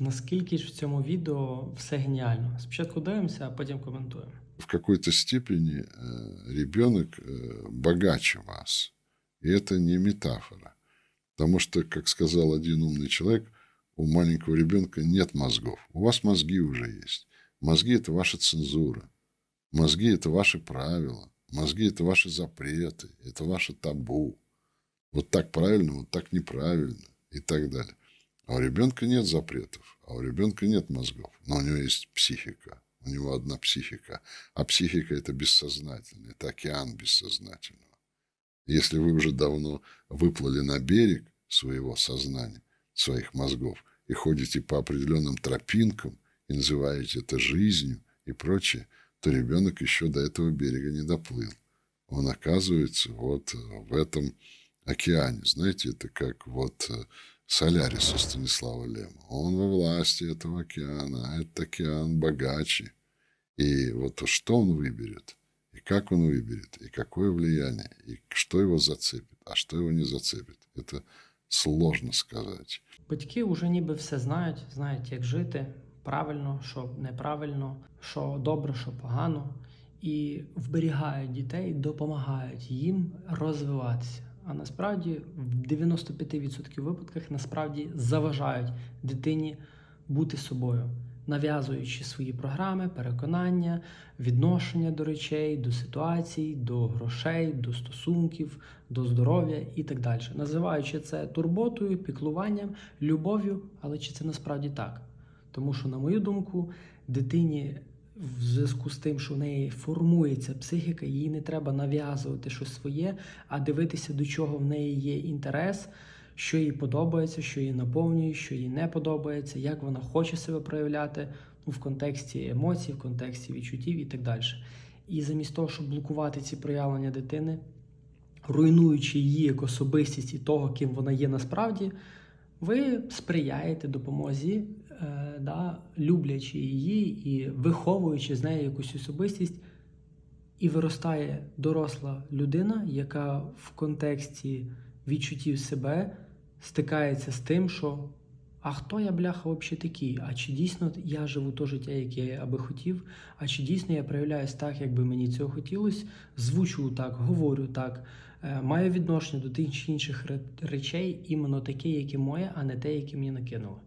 Наскільки ж в цьому відео все геніально? Спочатку дивимося, а потім коментуємо. в какой-то степени э, ребенок э, богаче вас. И это не метафора. Потому что, как сказал один умный человек, у маленького ребенка нет мозгов. У вас мозги уже есть. Мозги – это ваша цензура. Мозги – это ваши правила. Мозги – это ваши запреты. Это ваше табу. Вот так правильно, вот так неправильно и так далее. А у ребенка нет запретов, а у ребенка нет мозгов. Но у него есть психика. У него одна психика. А психика – это бессознательное, это океан бессознательного. Если вы уже давно выплыли на берег своего сознания, своих мозгов, и ходите по определенным тропинкам, и называете это жизнью и прочее, то ребенок еще до этого берега не доплыл. Он оказывается вот в этом океане. Знаете, это как вот э, Солярис у Станислава Лема. Он во власти этого океана, а этот океан богаче. И вот что он выберет, и как он выберет, и какое влияние, и что его зацепит, а что его не зацепит, это сложно сказать. Батьки вже ніби все знають, знають, як жити правильно, що неправильно, що добре, що погано, і вберігають дітей, допомагають їм розвиватися. А насправді в 95% випадках насправді заважають дитині бути собою, нав'язуючи свої програми, переконання, відношення до речей, до ситуацій, до грошей, до стосунків, до здоров'я і так далі, називаючи це турботою, піклуванням, любов'ю, але чи це насправді так? Тому що, на мою думку, дитині в зв'язку з тим, що в неї формується психіка, їй не треба нав'язувати щось своє, а дивитися, до чого в неї є інтерес, що їй подобається, що її наповнює, що їй не подобається, як вона хоче себе проявляти ну, в контексті емоцій, в контексті відчуттів і так далі. І замість того, щоб блокувати ці проявлення дитини, руйнуючи її як особистість і того, ким вона є насправді, ви сприяєте допомозі, да, люблячи її і виховуючи з нею якусь особистість, і виростає доросла людина, яка в контексті відчуттів себе стикається з тим, що а хто я, бляха, взагалі такий? А чи дійсно я живу то життя, яке я би хотів? А чи дійсно я проявляюсь так, як би мені цього хотілося? Звучу так, говорю так, е, маю відношення до тих чи інших речей іменно таке, яке моє, а не те, яке мені накинули.